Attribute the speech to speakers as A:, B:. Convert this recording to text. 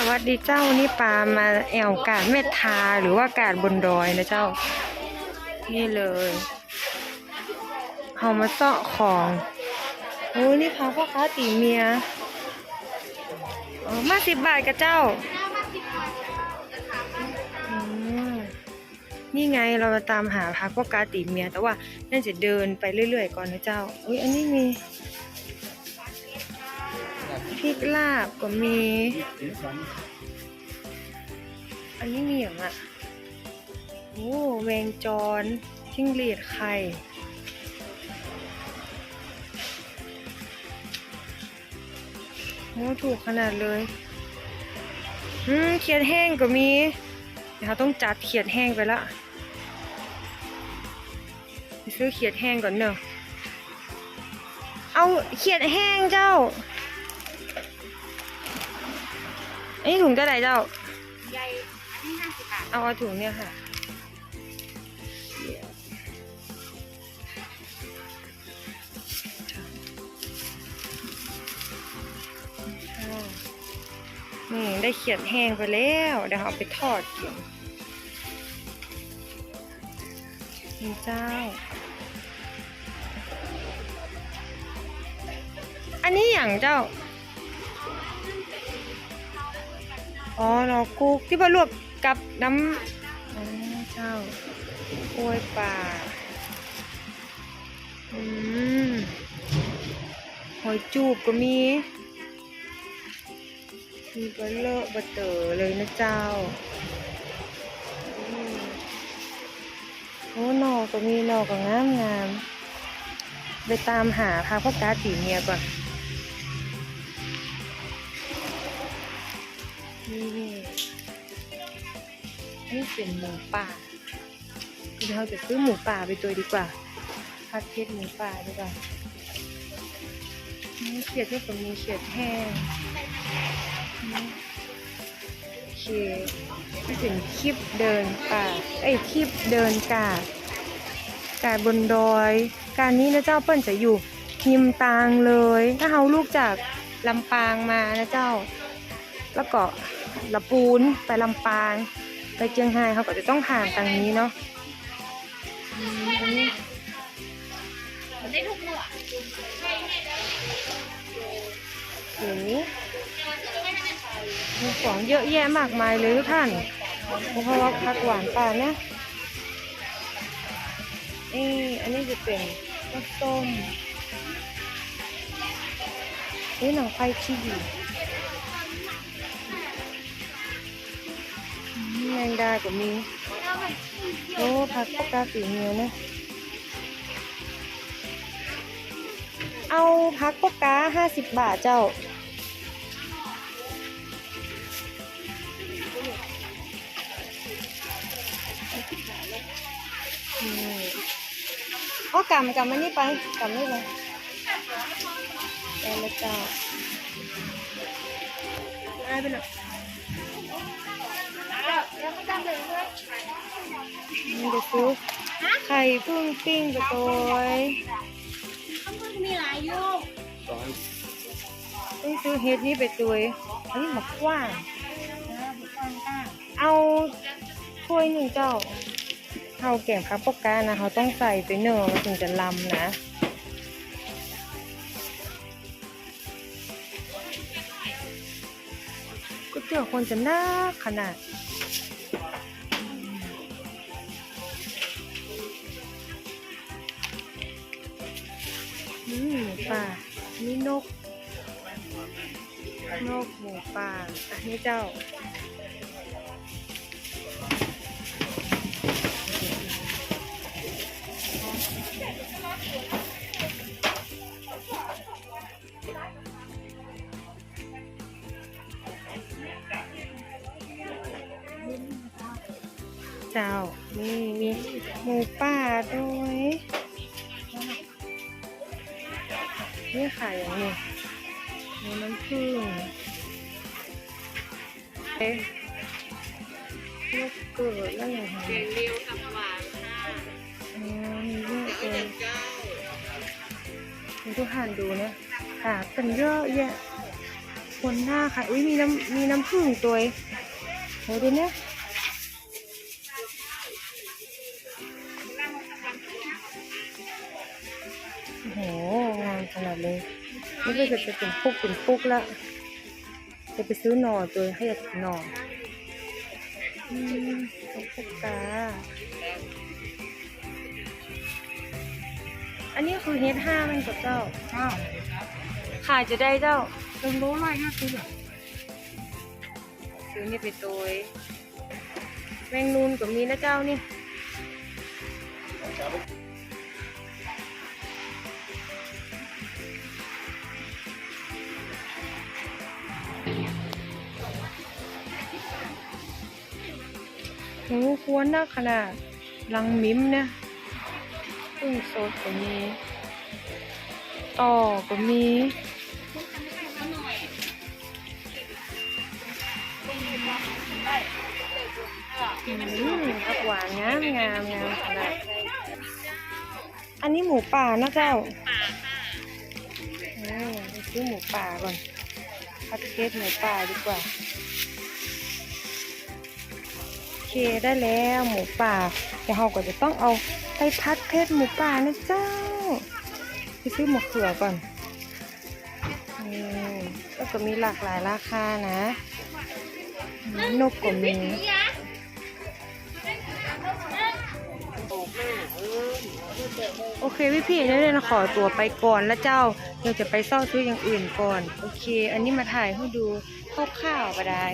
A: สวัสดีเจ้านี่ปลามาแอวกาดเมททาหรือว่ากาดบนดอยนะเจ้า นี่เลยเอามาเสาะของโอ้ยนี่ค่ะพ่อค้าตีเมียมาสิบบาทกับเจ้าอนี่ไงเรามาตามหาพักพ่อค้าตีเมีย แต่ว่าน่าจะเดินไปเรื่อยๆก่อนนะเจ้าอุ้ยอันนี้มี ลาบก็มี อันนี้มีอย่างอะ โอ้แวงจรจิ้งหรีดไข่โอ้ถูกขนาดเลยอืมเขียดแห้งก็มี เดี๋ยวเราต้องจัดเขียดแห้งไปละไปซื้อเขียดแห้งก่อนเนอะเอาเขียดแห้งเจ้า นนี้ถุงเท่าไหร่เจ้า
B: ใหญ่อันนี้ห้าสิบบาท
A: เอาเอาถุงเนี่ยค่ะนี่ได้เขียดแห้งไปแล้ว เดี๋ยวเอาไปทอดกินนี่เจ้า อันนี้อย่างเจ้า อ๋อเรากุกที่มาลวกกับน้ำอ๋อเจ้ากล้วยป่าอืมหอยจูบก็มีมีเบลเลอะเบะเตอเลยนะเจ้าโอ้หนอก็มีหนอก็งามงามไปตามหาพาพ่อกาตีเมียก่อน นี่นี่เป็นหมูป่าเดี๋ยวเราจะซื้อหมูป่าไปตัวดีกว่าพัดเพชรหมูป่าดีกว่านี่เขียดที่ผมมีเขียดแห้งโอเคนี่เป็นคลิปเดินป่าเอ้คลิปเดินกาดกาดบนดอย การนี้นะเจ้าเปิ้นจะอยู่หิมตางเลย ถ้าเราลูกจากลำปางมานะเจ้า แล้วก็ ละปูน ไปลำปาง ไปเชียงรายเขาก็จะต้องผ่านทางนี้เนาะอืมอันนี้
B: ได้ทุกเมื่อ
A: โอ้โหมีของเยอะแยะมากมายเลยทุกท่านเพราะว่าผักหวานป่าเนี่ยนี่อันนี้จะเป็นข้าวต้มนี่หนังควายชีวี แมงดาก็มี โอ้ผักปากกาสีเมียวนะเอาพักปากกาห้าสิบบาทเจ้า ก็กำกำมันนี่ไปกำนี่ไปได้แล้วจ้าได้ไปเลย นจะซื้อไข่พึ่งปิ้งกระโตย
B: ข้างบนมีหลายอยู่
A: ต้องซื้อเฮ็ดนี่ไปตัวยอันนี้หมักกว้าง
B: นะบุกกางก้า
A: เอาถ้วยหนึ่งเจ้าเอาแกงพับปกกานะเขาต้องใส่ไปเนอะมันถึงจะลำนะ เตี๋ยวคนจะน่าขนาดอืมหมูป่า นี่นก นกหมูป่า อันนี้เจ้า เจ้า นี่มีหมูป่าด้วยนี่ขายอย่างนี้มีน้ำผึ้งเอ๊ะลูกเกิดแล้วอย่างไร
B: เรียงเรียวกับหวานค่ะ
A: อ๋อมีเยอะเลยมีทุกท่านดูเนี่ยหากันเยอะแยะคนหน้าค่ะ อุ้ยมีน้ำมีน้ำผึ้งตัวเองโหดูเนี่ย โอ้โหงามขนาดเลยนี่ก็จะเป็นปุกเป็นปุกแล้วจะไปซื้อหน่อตัวให้อยากกินหน่ออืมขอบคุณตา อันนี้คือเฮดห้ามันกับเจ้า
B: ข้าว
A: ขายจะได้เจ้า
B: เป็นโลละห้าสิบ
A: ซื้อนี่ไปตัวเองแมงนูนก็มีนะเจ้านี่ โอ้ควรนะขนาดลังมิมนะกุ้งสดก็มีต่อก็มีอืมผักหวานงามงามงามขนาด อันนี้หมูป่านะเจ้า
B: ป่าค่ะ
A: เออไปซื้อหมูป่าก่อนพัดเทสหมูป่าดีกว่า โอเคได้แล้วหมูป่าเดี๋ยวเราก็จะต้องเอาไปพัดเพชรหมูป่านะเจ้า ไปซื้อหมกเขือก่อนนี่ก็จะมีหลากหลายราคานะ นกก็มี โอเคพี่พี่เดี๋ยวเราขอตัวไปก่อนแล้วเจ้าเดี๋ยวจะไปซ่อซื้ออย่างอื่นก่อน โอเค อันนี้มาถ่ายให้ดูคร่าวๆก็ได้